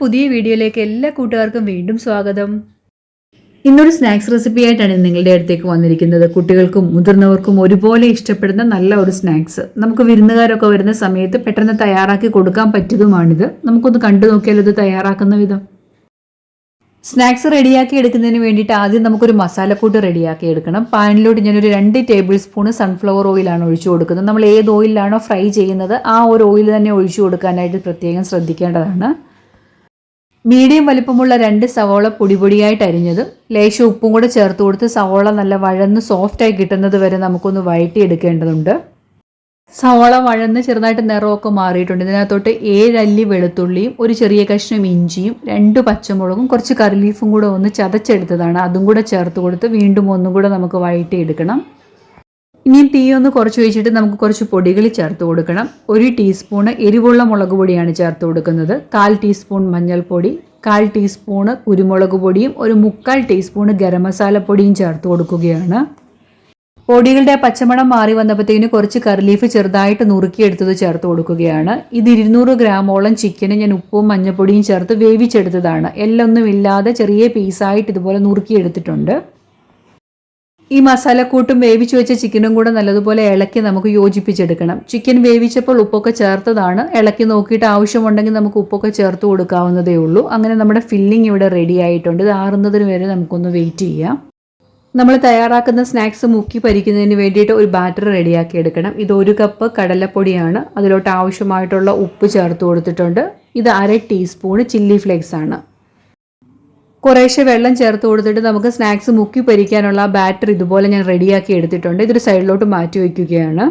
പുതിയ വീഡിയോയിലേക്ക് എല്ലാ കൂട്ടുകാർക്കും വീണ്ടും സ്വാഗതം. ഇന്നൊരു സ്നാക്സ് റെസിപ്പി ആയിട്ടാണ് നിങ്ങളുടെ അടുത്തേക്ക് വന്നിരിക്കുന്നത്. കുട്ടികൾക്കും മുതിർന്നവർക്കും ഒരുപോലെ ഇഷ്ടപ്പെടുന്ന നല്ല ഒരു സ്നാക്സ്. നമുക്ക് വിരുന്നുകാരൊക്കെ വരുന്ന സമയത്ത് പെട്ടെന്ന് തയ്യാറാക്കി കൊടുക്കാൻ പറ്റിയതുമാണിത്. നമുക്കൊന്ന് കണ്ടു നോക്കിയാൽ ഇത് തയ്യാറാക്കുന്ന വിധം? സ്നാക്സ് റെഡിയാക്കി എടുക്കുന്നതിന് വേണ്ടിയിട്ട് ആദ്യം നമുക്കൊരു മസാലക്കൂട്ട് റെഡിയാക്കി എടുക്കണം. പാനിലോട്ട് ഞാനൊരു രണ്ട് ടേബിൾ സ്പൂൺ സൺഫ്ലവർ ഓയിലാണ് ഒഴിച്ചു കൊടുക്കുന്നത്. നമ്മൾ ഏത് ഓയിലാണോ ഫ്രൈ ചെയ്യുന്നത് ആ ഒരു ഓയിൽ തന്നെ ഒഴിച്ചു കൊടുക്കാനായിട്ട് പ്രത്യേകം ശ്രദ്ധിക്കേണ്ടതാണ്. മീഡിയം വലിപ്പമുള്ള രണ്ട് സവോള പൊടി പൊടിയായിട്ട് അരിഞ്ഞത് ലേശം ഉപ്പും കൂടെ ചേർത്ത് കൊടുത്ത് സവോള നല്ല വഴന്ന് സോഫ്റ്റായി കിട്ടുന്നത് വരെ നമുക്കൊന്ന് വഴറ്റിയെടുക്കേണ്ടതുണ്ട്. സവോള വഴന്ന് ചെറുതായിട്ട് നിറമൊക്കെ മാറിയിട്ടുണ്ട്. ഇതിനകത്തോട്ട് ഏഴല്ലി വെളുത്തുള്ളിയും ഒരു ചെറിയ കഷ്ണം ഇഞ്ചിയും രണ്ട് പച്ചമുളകും കുറച്ച് കറിലീഫും കൂടെ ഒന്ന് ചതച്ചെടുത്തതാണ്. അതും കൂടെ ചേർത്ത് കൊടുത്ത് വീണ്ടും ഒന്നും കൂടെ നമുക്ക് വഴറ്റി എടുക്കണം ഇനിയും തീ ഒന്ന് കുറച്ച് വെച്ചിട്ട് നമുക്ക് കുറച്ച് പൊടികൾ ചേർത്ത് കൊടുക്കണം. ഒരു ടീസ്പൂണ് എരിവുള്ള മുളക് പൊടിയാണ് ചേർത്ത് കൊടുക്കുന്നത്. കാൽ ടീസ്പൂൺ മഞ്ഞൾപ്പൊടി കാൽ ടീസ്പൂണ് കുരുമുളക് പൊടിയും ഒരു മുക്കാൽ ടീസ്പൂണ് ഗരം മസാല പൊടിയും ചേർത്ത് കൊടുക്കുകയാണ്. പൊടികളുടെ പച്ചമണം മാറി വന്നപ്പോഴത്തേക്കിന് കുറച്ച് കറിലീഫ് ചെറുതായിട്ട് നുറുക്കിയെടുത്തത് ചേർത്ത് കൊടുക്കുകയാണ്. ഇത് ഇരുന്നൂറ് ഗ്രാമോളം ചിക്കന് ഞാൻ ഉപ്പും മഞ്ഞൾപ്പൊടിയും ചേർത്ത് വേവിച്ചെടുത്തതാണ്. എല്ലൊന്നും ഇല്ലാതെ ചെറിയ പീസായിട്ട് ഇതുപോലെ നുറുക്കിയെടുത്തിട്ടുണ്ട് ഈ മസാലക്കൂട്ടും വേവിച്ച് വെച്ച ചിക്കനും കൂടെ നല്ലതുപോലെ ഇളക്കി നമുക്ക് യോജിപ്പിച്ചെടുക്കണം. ചിക്കൻ വേവിച്ചപ്പോൾ ഉപ്പൊക്കെ ചേർത്തതാണ്. ഇളക്കി നോക്കിയിട്ട് ആവശ്യമുണ്ടെങ്കിൽ നമുക്ക് ഉപ്പൊക്കെ ചേർത്ത് കൊടുക്കാവുന്നതേ ഉള്ളൂ. അങ്ങനെ നമ്മുടെ ഫില്ലിംഗ് ഇവിടെ റെഡി ആയിട്ടുണ്ട്. ഇത് ആറുന്നതിന് വരെ നമുക്കൊന്ന് വെയിറ്റ് ചെയ്യാം. നമ്മൾ തയ്യാറാക്കുന്ന സ്നാക്സ് മുക്കി പരിക്കുന്നതിന് വേണ്ടിയിട്ട് ഒരു ബാറ്റർ റെഡിയാക്കി എടുക്കണം. ഇത് ഒരു കപ്പ് കടലപ്പൊടിയാണ്. അതിലോട്ട് ആവശ്യമായിട്ടുള്ള ഉപ്പ് ചേർത്ത് കൊടുത്തിട്ടുണ്ട്. ഇത് അര ടീസ്പൂണ് ചില്ലി ഫ്ലേക്സ് ആണ്. കുറേശ്ശെ വെള്ളം ചേർത്ത് കൊടുത്തിട്ട് നമുക്ക് സ്നാക്സ് മുക്കി പരിക്കാനുള്ള ബാറ്റർ ഇതുപോലെ ഞാൻ റെഡിയാക്കി എടുത്തിട്ടുണ്ട്. ഇതൊരു സൈഡിലോട്ട് മാറ്റി വയ്ക്കുകയാണ്.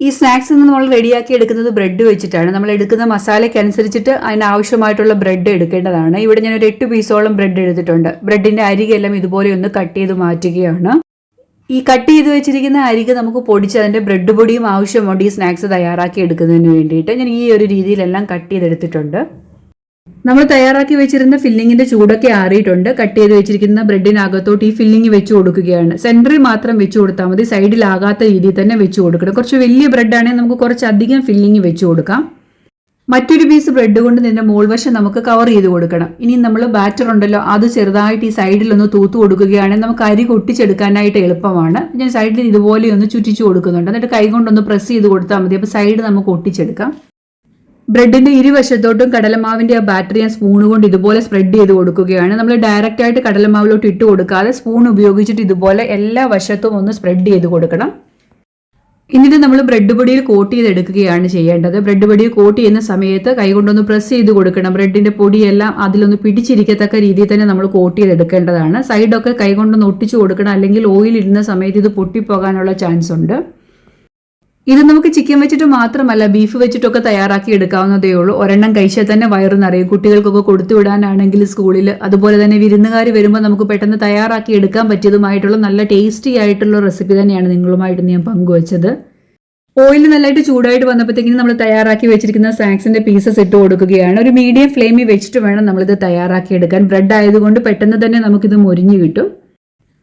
ഈ സ്നാക്സ് നമ്മൾ റെഡിയാക്കി എടുക്കുന്നത് ബ്രെഡ് വെച്ചിട്ടാണ്. നമ്മൾ എടുക്കുന്ന മസാലയ്ക്ക് അനുസരിച്ചിട്ട് അതിനാവശ്യമായിട്ടുള്ള ബ്രെഡ് എടുക്കേണ്ടതാണ്. ഇവിടെ ഞാൻ ഒരു എട്ട് പീസോളം ബ്രെഡ് എടുത്തിട്ടുണ്ട്. ബ്രെഡിന്റെ അരികെല്ലാം ഇതുപോലെ ഒന്ന് കട്ട് ചെയ്ത് മാറ്റുകയാണ്. ഈ കട്ട് ചെയ്ത് വെച്ചിരിക്കുന്ന അരിക്ക് നമുക്ക് പൊടിച്ച് അതിന്റെ ബ്രെഡ് പൊടിയും ആവശ്യമുണ്ട് ഈ സ്നാക്സ് തയ്യാറാക്കി എടുക്കുന്നതിന് വേണ്ടിയിട്ട്. ഞാൻ ഈ ഒരു രീതിയിലെല്ലാം കട്ട് ചെയ്തെടുത്തിട്ടുണ്ട്. നമ്മൾ തയ്യാറാക്കി വെച്ചിരുന്ന ഫില്ലിങ്ങിന്റെ ചൂടൊക്കെ ആറിയിട്ടുണ്ട്. കട്ട് ചെയ്ത് വെച്ചിരിക്കുന്ന ബ്രെഡിനകത്തോട്ട് ഈ ഫില്ലിങ് വെച്ച് കൊടുക്കുകയാണ്. സെന്ററിൽ മാത്രം വെച്ച് കൊടുത്താൽ മതി. സൈഡിലാകാത്ത രീതിയിൽ തന്നെ വെച്ച് കൊടുക്കണം. കുറച്ച് വലിയ ബ്രെഡാണെങ്കിൽ നമുക്ക് കുറച്ച് അധികം ഫില്ലിങ് വെച്ച് കൊടുക്കാം. മറ്റൊരു പീസ് ബ്രെഡ് കൊണ്ട് നിന്റെ മോൾവശം നമുക്ക് കവർ ചെയ്ത് കൊടുക്കണം. ഇനി നമ്മൾ ബാറ്റർ ഉണ്ടല്ലോ അത് ചെറുതായിട്ട് ഈ സൈഡിലൊന്ന് തൂത്ത് കൊടുക്കുകയാണെങ്കിൽ നമുക്ക് അരി കൊട്ടിച്ചെടുക്കാനായിട്ട് എളുപ്പമാണ്. ഞാൻ സൈഡിൽ ഇതുപോലെ ഒന്ന് ചുറ്റിച്ചു കൊടുക്കുന്നുണ്ട്. എന്നിട്ട് കൈ കൊണ്ടൊന്ന് പ്രസ് ചെയ്ത് കൊടുത്താൽ മതി. അപ്പോൾ സൈഡ് നമുക്ക് ഒട്ടിച്ചെടുക്കാം. ബ്രെഡിന്റെ ഇരുവശത്തോട്ടും കടലമാവിന്റെ ആ ബാറ്ററി ഞാൻ സ്പൂൺ കൊണ്ട് ഇതുപോലെ സ്പ്രെഡ് ചെയ്ത് കൊടുക്കുകയാണ്. നമ്മൾ ഡയറക്റ്റ് ആയിട്ട് കടലമാവിലോട്ട് ഇട്ട് കൊടുക്കാതെ സ്പൂൺ ഉപയോഗിച്ചിട്ട് ഇതുപോലെ എല്ലാ വശത്തും ഒന്ന് സ്പ്രെഡ് ചെയ്ത് കൊടുക്കണം. എന്നിട്ട് നമ്മൾ ബ്രെഡ് പൊടിയിൽ കോട്ട് ചെയ്തെടുക്കുകയാണ് ചെയ്യേണ്ടത്. ബ്രെഡ് പൊടിയിൽ കോട്ട് ചെയ്യുന്ന സമയത്ത് കൈകൊണ്ടൊന്ന് പ്രസ് ചെയ്ത് കൊടുക്കണം. ബ്രെഡിന്റെ പൊടിയെല്ലാം അതിലൊന്ന് പിടിച്ചിരിക്കത്തക്ക രീതിയിൽ തന്നെ നമ്മൾ കോട്ട് ചെയ്തെടുക്കേണ്ടതാണ്. സൈഡൊക്കെ കൈകൊണ്ടൊന്ന് ഒട്ടിച്ചു കൊടുക്കണം. അല്ലെങ്കിൽ ഓയിൽ ഇടുന്ന സമയത്ത് ഇത് പൊട്ടിപ്പോകാനുള്ള ചാൻസ് ഉണ്ട്. ഇത് നമുക്ക് ചിക്കൻ വെച്ചിട്ട് മാത്രമല്ല ബീഫ് വെച്ചിട്ടൊക്കെ തയ്യാറാക്കി എടുക്കാവുന്നതേ ഉള്ളൂ. ഒരെണ്ണം കഴിച്ചാൽ തന്നെ വയറ് നിറയും. കുട്ടികൾക്കൊക്കെ കൊടുത്തു വിടാനാണെങ്കിൽ സ്കൂളിൽ അതുപോലെ തന്നെ വിരുന്നുകാർ വരുമ്പോൾ നമുക്ക് പെട്ടെന്ന് തയ്യാറാക്കി എടുക്കാൻ പറ്റിയതുമായിട്ടുള്ള നല്ല ടേസ്റ്റി ആയിട്ടുള്ള റെസിപ്പി തന്നെയാണ് നിങ്ങളുമായിട്ട് ഞാൻ പങ്കുവച്ചത്. ഓയിൽ നല്ലതായിട്ട് ചൂടായിട്ട് വന്നപ്പോഴത്തേക്കും നമ്മൾ തയ്യാറാക്കി വെച്ചിരിക്കുന്ന സ്നാക്സിന്റെ പീസസ് ഇട്ട് കൊടുക്കുകയാണ്. ഒരു മീഡിയം ഫ്ലെയിമിൽ വെച്ചിട്ട് വേണം നമ്മളിത് തയ്യാറാക്കി എടുക്കാൻ. ബ്രെഡ് ആയതുകൊണ്ട് പെട്ടെന്ന് തന്നെ നമുക്കിത് മൊരിഞ്ഞു കിട്ടും.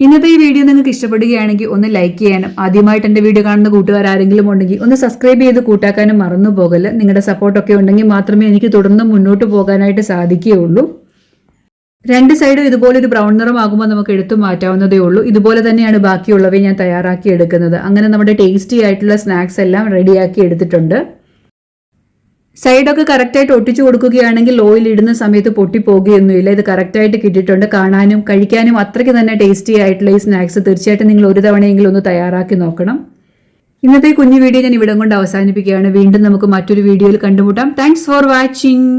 ഇന്നത്തെ ഈ വീഡിയോ നിങ്ങൾക്ക് ഇഷ്ടപ്പെടുകയാണെങ്കിൽ ഒന്ന് ലൈക്ക് ചെയ്യാനും ആദ്യമായിട്ട് എന്റെ വീഡിയോ കാണുന്ന കൂട്ടുകാർ ആരെങ്കിലും ഉണ്ടെങ്കിൽ ഒന്ന് സബ്സ്ക്രൈബ് ചെയ്ത് കൂട്ടാക്കാനും മറന്നു പോകല്ല. നിങ്ങളുടെ സപ്പോർട്ടൊക്കെ ഉണ്ടെങ്കിൽ മാത്രമേ എനിക്ക് തുടർന്ന് മുന്നോട്ട് പോകാനായിട്ട് സാധിക്കുകയുള്ളൂ. രണ്ട് സൈഡും ഇതുപോലെ ഒരു ബ്രൗൺ നിറമാകുമ്പോൾ നമുക്ക് എടുത്തു മാറ്റാവുന്നതേ ഉള്ളൂ. ഇതുപോലെ തന്നെയാണ് ബാക്കിയുള്ളവയെ ഞാൻ തയ്യാറാക്കി എടുക്കുന്നത്. അങ്ങനെ നമ്മുടെ ടേസ്റ്റി ആയിട്ടുള്ള സ്നാക്സ് എല്ലാം റെഡിയാക്കി എടുത്തിട്ടുണ്ട്. സൈഡൊക്കെ കറക്റ്റായിട്ട് ഒട്ടിച്ചു കൊടുക്കുകയാണെങ്കിൽ ഓയിൽ ഇടുന്ന സമയത്ത് പൊട്ടിപ്പോകുകയൊന്നുമില്ല. ഇത് കറക്റ്റായിട്ട് കിട്ടിയിട്ടുണ്ട്. കാണാനും കഴിക്കാനും അത്രയ്ക്ക് തന്നെ ടേസ്റ്റി ആയിട്ടുള്ള ഈ സ്നാക്സ് തീർച്ചയായിട്ടും നിങ്ങൾ ഒരു തവണയെങ്കിലും ഒന്ന് തയ്യാറാക്കി നോക്കണം. ഇന്നത്തെ കുഞ്ഞു വീഡിയോ ഞാൻ ഇവിടം കൊണ്ട് അവസാനിപ്പിക്കുകയാണ്. വീണ്ടും നമുക്ക് മറ്റൊരു വീഡിയോയിൽ കണ്ടുമുട്ടാം. Thanks for watching